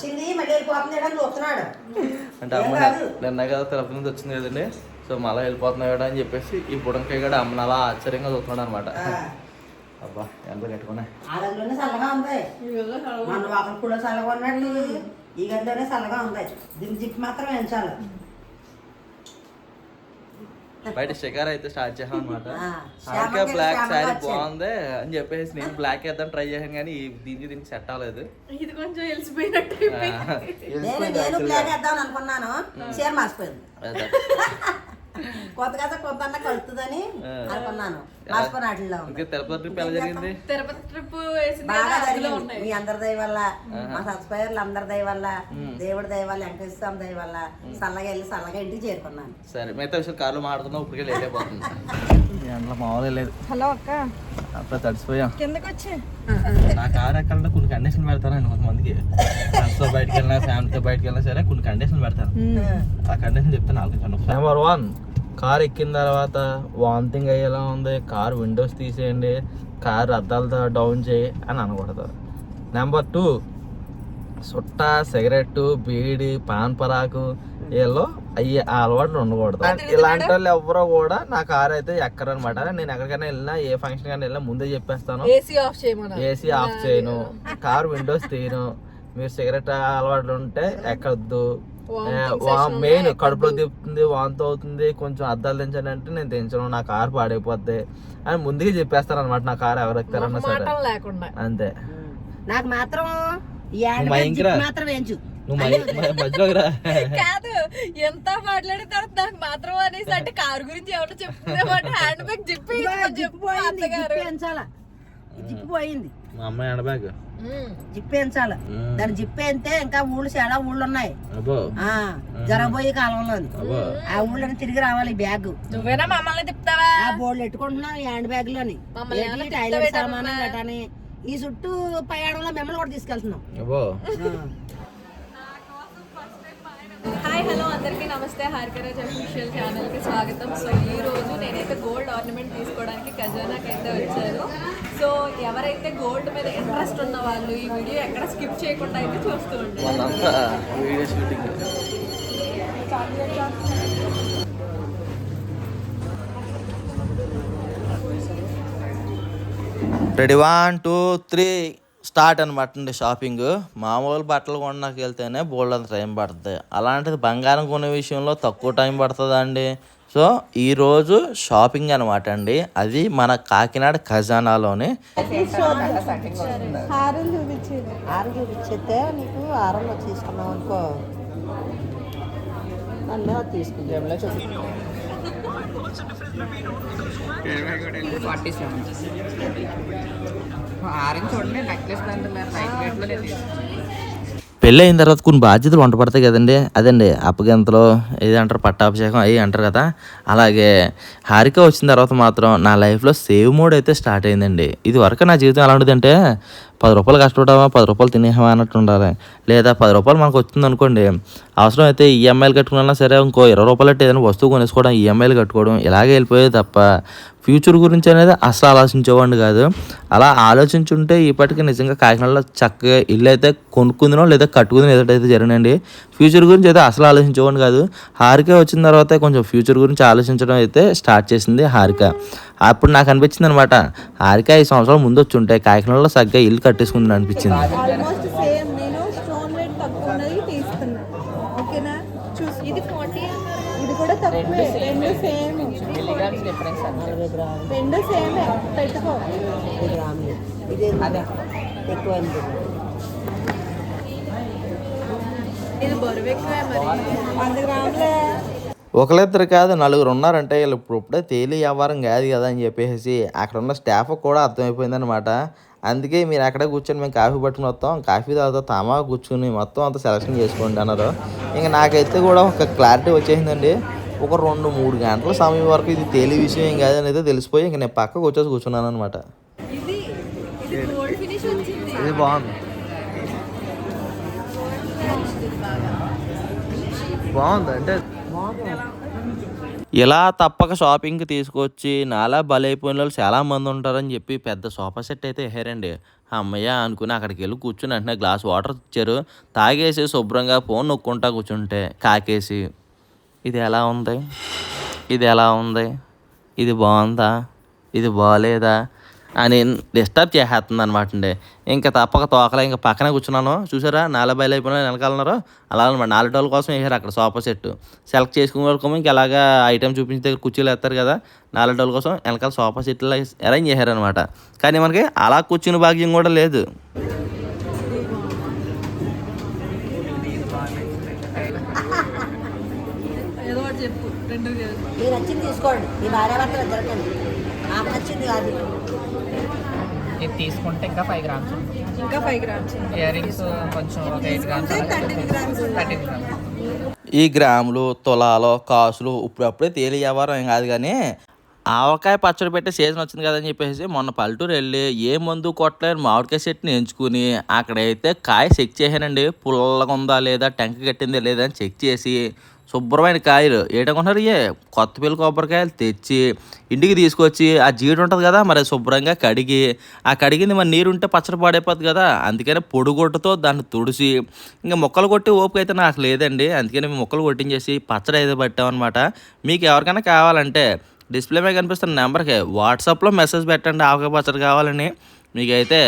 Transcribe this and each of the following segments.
వచ్చింది మళ్ళీ వెళ్ళిపోతుంది అని చూస్తున్నాడు. అంటే అమ్మ. నిన్న కదా తిరుపతి నుంచి వచ్చింది కదండి. సో మళ్ళీ వెళ్ళిపోతున్నాడు అని చెప్పేసి ఈ బుడంకాయ కూడా అమ్మని అలా ఆశ్చర్యంగా చూస్తున్నాడు అనమాట. అబ్బా ఎంత కట్టుకున్నా ఆ గదిలోనే చల్లగా ఉంది. మన ఒకరి కూడా చల్లగా ఉన్నట్టు ఈ గదిలోనే చల్లగా ఉంది. దీని జిప్ మాత్రం ఎంచాలి. బయట షికార్ అయితే స్టార్ట్ చేసాం అనమాట హారిక బ్లాక్ శారీ. బాగుంది అని చెప్పేసి నేను బ్లాక్ వేద్దాం ట్రై చేశాను కానీ దీనికి దీనికి సెట్ అవ్వలేదు. ఇది కొంచెం వెలిసిపోయినట్టు ఆ, నేను బ్లాక్ వేద్దాం అనుకున్నాను. చీర మార్చిపోయింది. కొత్త కదా కొత్త అన్న కలుతుందని. అనుకున్నాను. తిరుపతి ట్రిప్ ఎలా జరిగింది? తిరుపతి ట్రిప్ వేసింది బాగా జరిగింది. మీ అందరి దయ వల్ల మా సబ్స్క్రైబర్లు అందరి దయ వల్ల దేవుడి దయ వల్ల వెంకటేశ్వర స్వామి దయ వల్ల చల్లగా వెళ్ళి చల్లగా ఇంటికి చేరుకున్నాను. సరే మిగతా విషయాలు కార్లో మాట్లాడుతున్నాం ఇప్పటికే లేట్ అయిపోతుంది. అందులో మామూలుగా లేదు. హలో అక్క. అప్పుడు తడిసిపోయాం. కిందకి వచ్చి నా కార్ ఎక్కడంటే కొన్ని కండిషన్ పెడతానండి కొంతమందికి ఫ్రెండ్స్తో బయటకు వెళ్ళినా ఫ్యామిలీతో బయటకు వెళ్ళినా సరే కొన్ని కండిషన్ పెడతాను. ఆ కండిషన్ చెప్తాను ఆలోచించండి నెంబర్ వన్ కార్ ఎక్కిన తర్వాత వామిటింగ్ అయ్యేలా ఉంది. కార్ విండోస్ తీసేయండి. కార్ అద్దాలతో డౌన్ చేయి అని అనకూడదు. నెంబర్ టూ సుట్ట సిగరెట్ బీడి పాన్ పరాకు వీళ్ళు అయ్యి ఆ అలవాట్లు ఉండకూడదు. ఇలాంటి వాళ్ళు ఎవరో కూడా నా కార్ అయితే ఎక్కరనమాట. నేను ఎక్కడికైనా వెళ్ళినా ఏ ఫంక్షన్ కైనా వెళ్ళినా ముందే చెప్పేస్తాను. ఏసీ ఆఫ్ చేయమన్నా ఏసీ ఆఫ్ చేయను. కార్ విండోస్ తీయను. మీరు సిగరెట్ అలవాట్లు ఉంటే ఎక్కద్దు. మెయిన్ కడుపులో తిప్పుతుంది వాంతి అవుతుంది కొంచెం అద్దాలు దించండి అంటే నేను దించను. నా కార్ పాడైపోద్ది అని ముందుగా చెప్పేస్తాను అనమాట నా కార్ ఎవరు ఎక్కుతారన్నా సరే. అంతే. నాకు మాత్రం మాత్రం నువ్వు మధ్యలోకి రా. కాదు ఎంత మాట్లాడిన తర్వాత నాకు మాత్రం అనేసి అంటే కారు గురించి ఎవరో చెప్తుందేమంటే హ్యాండ్ బ్యాగ్ చెప్పి చెప్పు పోయింది అత్తగారు. జిప్ వేయించాల? జిప్ పోయింది. మా అమ్మాయి హ్యాండ్ బ్యాగ్? ఉమ్. జిప్ వేయించాల? దాని జిప్ వేస్తే ఇంకా ఊళ్ళు చాలా ఊళ్ళు ఉన్నాయి. అబ్బో. ఆ జరగబోయే కాలంలో అబ్బో. ఆ ఊళ్ళని తిరిగి రావాలి ఈ బ్యాగ్. నువ్వేనా మమ్మల్ని తిప్పుతావా? ఆ బోర్డు పెట్టుకుంటున్నాం ఈ హ్యాండ్ బ్యాగ్లోని టైలర్ సామాను గటాని ఈ చుట్టూ పయ్యాడంలో మిమ్మల్ని కూడా తీసుకెళ్తున్నాం. హలో అందరికీ నమస్తే. హారికరాజ్ అఫీషియల్ ఛానల్కి స్వాగతం. సో ఈ రోజు నేనైతే గోల్డ్ ఆర్నమెంట్ తీసుకోవడానికి ఖజానాకి అయితే వచ్చాను. సో ఎవరైతే గోల్డ్ మీద ఇంట్రెస్ట్ ఉన్న వాళ్ళు ఈ వీడియో ఎక్కడ స్కిప్ చేయకుండా అయితే చూస్తూ shooting ready one two three start అనమాట అండి షాపింగ్. మామూలు బట్టలు కొనడానికి వెళ్తేనే బోల్డ్ అంత టైం పడుతుంది అలాంటిది బంగారం కొనే విషయంలో తక్కువ టైం పడుతుందా అండి? సో ఈరోజు షాపింగ్ అనమాట అండి. అది మన కాకినాడ ఖజానాలోని నీకు అనుకో. తీసుకుంటాం. ఆరెంజ్ చూడండి నెక్లెస్ దాంట్లో లైట్ వెయిట్లో పెళ్ళి అయిన తర్వాత కొన్ని బాధ్యతలు వంట పడతాయి కదండి. అదండి అప్పగింతలు ఏది అంటారు పట్టాభిషేకం అవి అంటారు కదా. అలాగే హారిక వచ్చిన తర్వాత మాత్రం నా లైఫ్లో సేవ్ మోడ్ అయితే స్టార్ట్ అయిందండి. ఇది వరకు నా జీవితం ఎలాంటిదంటే పది రూపాయలు కష్టపడమా పది రూపాయలు తినేమా అన్నట్టు ఉండాలి లేదా పది రూపాయలు మనకు వచ్చింది అనుకోండి అవసరం అయితే ఈఎంఐలు కట్టుకున్నా సరే ఇంకో ఇరవై రూపాయలు అంటే ఏదైనా వస్తువు కొనేసుకోవడం ఈఎంఐలు కట్టుకోవడం ఇలాగే వెళ్ళిపోయేది తప్ప ఫ్యూచర్ గురించి అనేది అసలు ఆలోచించేవాడిని కాదు. అలా ఆలోచించుంటే ఇప్పటికీ నిజంగా కాకినాడలో చక్కగా ఇల్లు అయితే కొనుక్కుందినో లేదా కట్టుకుందినో ఏదైతే జరిగినండి ఫ్యూచర్ గురించి అయితే అసలు ఆలోచించేవాడిని కాదు. హారిక వచ్చిన తర్వాత కొంచెం ఫ్యూచర్ గురించి ఆలోచించడం అయితే స్టార్ట్ చేసింది హారిక. అప్పుడు నాకు అనిపించింది అనమాట హారిక ఈ సంవత్సరాలు ముందు వచ్చి ఉంటాయి కాకినాడలో చక్కగా ఇల్లు కట్టేసుకుంది అనిపించింది. ఆల్మోస్ట్ సేమ్ నేను స్టోన్ రేట్ ఒకరిద్దరు కాదు నలుగురు ఉన్నారంటే వీళ్ళు ఇప్పుడు ఇప్పుడే తేలి వ్యవహారం కాదు కదా అని చెప్పేసి అక్కడ ఉన్న స్టాఫ్ కూడా అర్థమైపోయింది అనమాట అందుకే మీరు అక్కడే కూర్చొని మేము కాఫీ పట్టుకుని వస్తాం. కాఫీ తాగుతాం తామా కూర్చుని మొత్తం అంతా సెలక్షన్ చేసుకోండి అన్నారు. ఇంకా నాకైతే కూడా ఒక క్లారిటీ వచ్చేసిందండి. ఒక రెండు మూడు గంటల సమయం వరకు ఇది తేలి విషయం ఏం కాదు అనేది తెలిసిపోయి ఇంక నేను పక్కకు వచ్చేసి కూర్చున్నాను అనమాట ఇది ఇది గోల్డ్ ఫినిష్ వచ్చింది. ఇది బాగుంది. బాగుంది? అంటే ఇలా తప్పక షాపింగ్కి తీసుకొచ్చి నాలా బలైపోయిన వాళ్ళు చాలా మంది ఉంటారని చెప్పి పెద్ద సోఫా సెట్ అయితే వేసారండి అమ్మయ్య అనుకుని అక్కడికి వెళ్ళి కూర్చుని వెంటనే గ్లాస్ వాటర్ ఇచ్చారు. తాగేసి శుభ్రంగా ఫోన్ నొక్కుంటా కూర్చుంటే కాకేసి ఇది ఎలా ఉంది? ఇది ఎలా ఉంది? ఇది బాగుందా? ఇది బాగాలేదా అని డిస్టర్బ్ చేసేస్తుంది అనమాట అండి ఇంకా తప్పక తోకలే ఇంకా పక్కనే కూర్చున్నాను. చూసారా? నాలుగు బయలు అయిపోయినా వెనకాలన్నారు అలా అనమాట నాలుగు రోజుల కోసం వేసారు అక్కడ సోఫా సెట్ సెలెక్ట్ చేసుకునే వాళ్ళకి ఇంకా అలాగా ఐటమ్ చూపించిన దగ్గర కుర్చీలు వేస్తారు కదా. నాలుగు రోజుల కోసం వెనకాల సోఫా సెట్లు అరేంజ్ చేశారనమాట కానీ మనకి అలా కూర్చుని భాగ్యం కూడా లేదు ఏదో ఒకటి చెప్పు రెండు చేయాలి తీసుకోండి. మీ భార్య భర్తలు జరగండి నాకు నచ్చింది కాదు. ఇది తీసుకుంటే ఇంకా ఫైవ్ గ్రామ్స్ ఇంకా ఫైవ్ గ్రామ్స్ ఇయర్ రింగ్స్ కొంచెం ఒక eight grams thirteen grams thirteen grams ఈ గ్రాములు తులాలు కాసులు ఇప్పుడప్పుడే తేలి వ్యవహారం ఏం కాదు కానీ ఆవకాయ పచ్చడి పెట్టే సీజన్ వచ్చింది కదని చెప్పేసి మొన్న పల్లెటూరు వెళ్ళి ఏ మందు కొట్టలేని మామిడికాయ చెట్టుని ఎంచుకుని అక్కడైతే కాయ చెక్ చేశానండి. పుల్లగా ఉందా లేదా టెంక కట్టిందా లేదా అని చెక్ చేసి శుభ్రమైన కాయలు. ఏటనుకుంటున్నారు ఏ కొత్త పిల్ల కొబ్బరికాయలు తెచ్చి ఇంటికి తీసుకొచ్చి ఆ జీడి ఉంటుంది కదా మరి శుభ్రంగా కడిగి ఆ కడిగింది మరి నీరు ఉంటే పచ్చడి పాడైపోద్ది కదా అందుకని పొడిగొట్టుతో దాన్ని తుడిచి ఇంకా మొక్కలు కొట్టి ఓపిక అయితే నాకు లేదండి. అందుకని మేము మొక్కలు కొట్టించేసి పచ్చడి అయితే పట్టామన్నమాట. మీకు ఎవరికైనా కావాలంటే డిస్ప్లే మీద కనిపిస్తున్న నెంబర్కి వాట్సాప్లో మెసేజ్ పెట్టండి ఆవకాయ పచ్చడి కావాలని. మీకైతే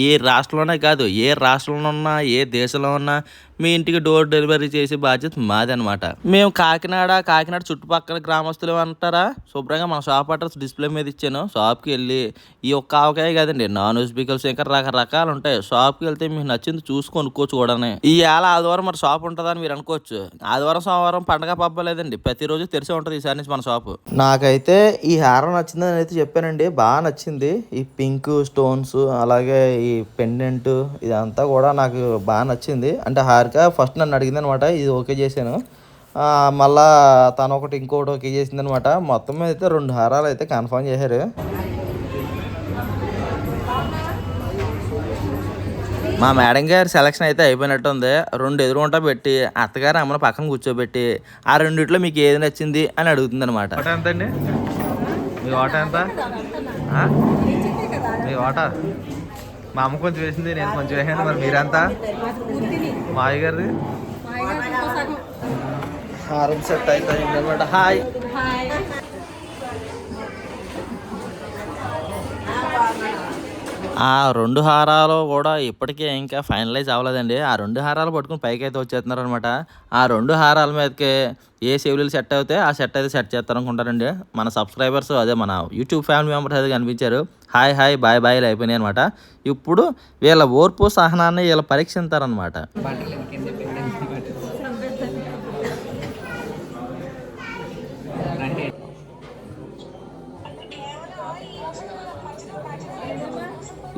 ఏ రాష్ట్రంలోనే కాదు ఏ రాష్ట్రంలో ఉన్నా ఏ దేశంలో ఉన్నా మీ ఇంటికి డోర్ డెలివరీ చేసే బాధ్యత మాదనమాట మేము కాకినాడ కాకినాడ చుట్టుపక్కల గ్రామస్తులు అంటారా? శుభ్రంగా మన షాప్ అడ్రస్ డిస్ప్లే మీద ఇచ్చాను. షాప్కి వెళ్ళి ఈ ఒక్క ఆవకాయ కదండి నాన్ వెజ్ పికల్స్ ఇంకా రకరకాలు ఉంటాయి. షాప్కి వెళ్తే మీకు నచ్చింది చూసి కొనుక్కోవచ్చు కూడానే. ఈ ఏళ ఆదివారం మరి షాప్ ఉంటుందని మీరు అనుకోవచ్చు. ఆదివారం సోమవారం పండగ పబ్బలేదండి ప్రతిరోజు తెరిసే ఉంటుంది ఈసారి నుంచి మన షాపు. నాకైతే ఈ హారం నచ్చిందని అయితే చెప్పానండి. బాగా నచ్చింది. ఈ పింక్ స్టోన్స్ అలాగే ఈ పెండెంట్ ఇదంతా కూడా నాకు బాగా నచ్చింది. అంటే హార్ హారిక ఫస్ట్ నన్ను అడిగింది అనమాట ఇది ఓకే చేశాను. మళ్ళా తను ఒకటి ఇంకొకటి ఓకే చేసింది అనమాట మొత్తం మీద అయితే రెండు హారాలు అయితే కన్ఫర్మ్ చేశారు. మా మేడం గారి సెలక్షన్ అయితే అయిపోయినట్టు ఉంది రెండు ఎదురుగుంటా పెట్టి అత్తగారు అమ్మని పక్కన కూర్చోబెట్టి ఆ రెండిట్లో మీకు ఏది నచ్చింది అని అడుగుతుంది అనమాట మీ ఓట ఎంత? మీ ఓట మా అమ్మ కొంచెం వేసింది నేను కొంచెం వేసాను. మరి మీరెంత? మాయ గారిది హారం సెట్ అయితే అనమాట హాయ్. ఆ రెండు హారాలు కూడా ఇప్పటికే ఇంకా ఫైనలైజ్ అవ్వలేదండి. ఆ రెండు హారాలు పట్టుకుని పైకి అయితే వచ్చేస్తున్నారు అనమాట ఆ రెండు హారాల మీదకి ఏ సెవిలీలు సెట్ అవుతే ఆ సెట్ అయితే సెట్ చేస్తారు అనుకుంటారండి మన సబ్స్క్రైబర్స్ అదే మన యూట్యూబ్ ఫ్యామిలీ మెంబర్స్ అయితే కనిపించారు. హాయ్ హాయ్ బాయ్ బాయ్ అయిపోయినాయి అనమాట ఇప్పుడు వీళ్ళ ఓర్పు సహనాన్ని వీళ్ళ పరీక్షింతారనమాట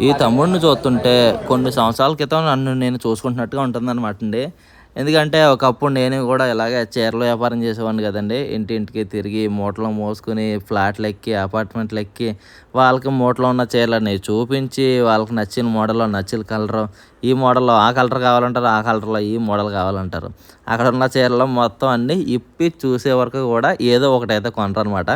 ఈ తమ్ముడిని చూస్తుంటే కొన్ని సంవత్సరాల క్రితం నన్ను నేను చూసుకుంటున్నట్టుగా ఉంటుందన్నమాట అండి. ఎందుకంటే ఒకప్పుడు నేను కూడా ఇలాగే చీరలు వ్యాపారం చేసేవాడిని కదండి. ఇంటింటికి తిరిగి మూటలు మోసుకుని ఫ్లాట్లు ఎక్కి అపార్ట్మెంట్లు ఎక్కి వాళ్ళకి మూటలో ఉన్న చీరలని చూపించి వాళ్ళకి నచ్చిన మోడల్లో నచ్చిన కలర్ ఈ మోడల్లో ఆ కలర్ కావాలంటారు ఆ కలర్లో ఈ మోడల్ కావాలంటారు. అక్కడ ఉన్న చీరలు మొత్తం అన్నీ ఇప్పి చూసే వరకు కూడా ఏదో ఒకటైతే కొనరు అనమాట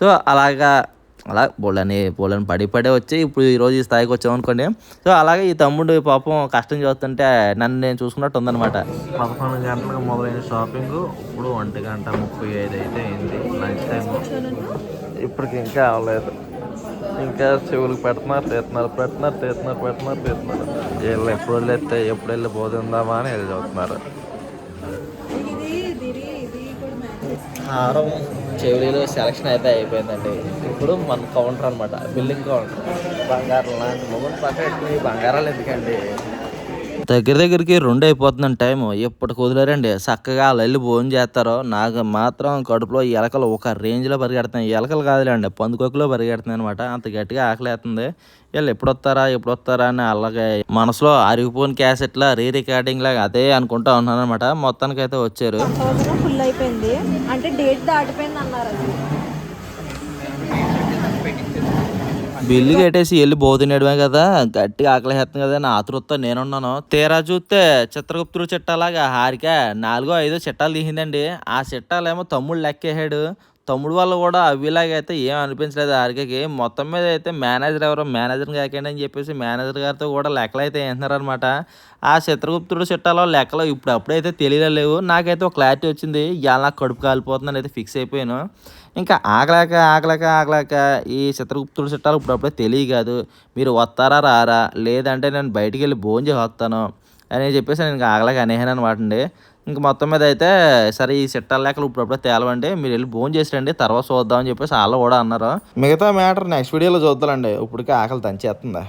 సో అలాగా అలా బోళ్ళని బోళ్ళని పడి పడే వచ్చి ఇప్పుడు ఈ రోజు ఈ స్థాయికి వచ్చామనుకోండి సో అలాగే ఈ తమ్ముడు పాపం కష్టం చేస్తుంటే నన్ను నేను చూసుకున్నట్టు ఉందన్నమాట. పదకొండు గంటలకు మొదలైన షాపింగ్ ఇప్పుడు ఒంటి గంట ముప్పై ఐదు అయితే అయింది. లంచ్ టైం ఇప్పటికి ఇంకా అవ్వలేదు. ఇంకా చెవులకు పెడుతున్నారు తీస్తున్నారు పెడుతున్నారు తీస్తున్నారు పెడుతున్నారు తీస్తున్నారు వీళ్ళు ఎప్పుడు వెళ్ళేస్తే ఎప్పుడు వెళ్ళి పోతుందామా అని ఎదురు చూస్తున్నారు. ఇది ఇది ఇది కూడా మ్యాచ్ హారం చెవులీలో సెలక్షన్ అయితే అయిపోయిందండి. ఇప్పుడు మన కౌంటర్ అనమాట బిల్డింగ్ కౌంటర్ బంగారం లాంటి మొబైల్ పక్కన బంగారాలు ఎందుకండి? దగ్గర దగ్గరికి రెండు అయిపోతుందండి టైం ఎప్పటికి వదిలేరండి. చక్కగా వాళ్ళు వెళ్ళి భోజనం చేస్తారో నాకు మాత్రం కడుపులో ఎలకలు ఒక రేంజ్లో పరిగెడుతున్నాయి. ఎలకలు కాదులేండి పందుకొక్కులో పరిగెడుతున్నాయి అనమాట అంత గట్టిగా ఆకలేస్తుంది. వీళ్ళు ఎప్పుడు వస్తారా ఎప్పుడు వస్తారా అని అలాగే మనసులో అరిగిపోయిన క్యాసెట్లా రీ రికార్డింగ్ లాగా అదే అనుకుంటా ఉన్నాను అనమాట మొత్తానికి అయితే వచ్చారు ఫుల్ అయిపోయింది. అంటే డేట్ దాటిపోయింది అన్నారు బిల్లు కట్టేసి వెళ్ళి బోధినేయడమే కదా గట్టిగా ఆకలిస్తుంది కదా నా ఆతృతతో నేనున్నాను. తీరా చూస్తే చిత్రగుప్తుడు చిట్టాలాగా హారిక నాలుగో ఐదో చిట్టాలు తీసిందండి. ఆ చిట్టాలేమో తమ్ముడు లెక్కేసాడు తమ్ముడు వాళ్ళు కూడా అవిలాగా అయితే ఏం అనిపించలేదు ఆర్కేకి. మొత్తం మీద అయితే మేనేజర్ ఎవరో మేనేజర్ కాకండి అని చెప్పేసి మేనేజర్ గారితో కూడా లెక్కలు అయితే వేస్తున్నారనమాట ఆ చిత్రగుప్తుడు చిట్టాలో లెక్కలు ఇప్పుడు అప్పుడైతే తెలియలేవు నాకైతే ఒక క్లారిటీ వచ్చింది ఇలా నాకు కడుపు కాలిపోతుందని అయితే ఫిక్స్ అయిపోయాను. ఇంకా ఆగలేక ఆగలేక ఆగలేక ఈ చిత్రగుప్తుడు చిట్టాలు ఇప్పుడప్పుడే తెలియ కాదు. మీరు వస్తారా రారా? లేదంటే నేను బయటికి వెళ్ళి భోజనం చేసి వస్తాను. అని చెప్పేసి నేను ఆగలేక అనేహాను అనమాట అండి. ఇంక మొత్తం మీద అయితే సరే ఈ చిట్టాల లేకలు ఇప్పుడప్పుడే తేలవండి. మీరు వెళ్ళి భోజనం చేసిరండి తర్వాత చూద్దామని చెప్పేసి వాళ్ళు కూడా అన్నారు. మిగతా మ్యాటర్ నెక్స్ట్ వీడియోలో చూద్దామండి ఇప్పటికే ఆకలి దంచేస్తుందా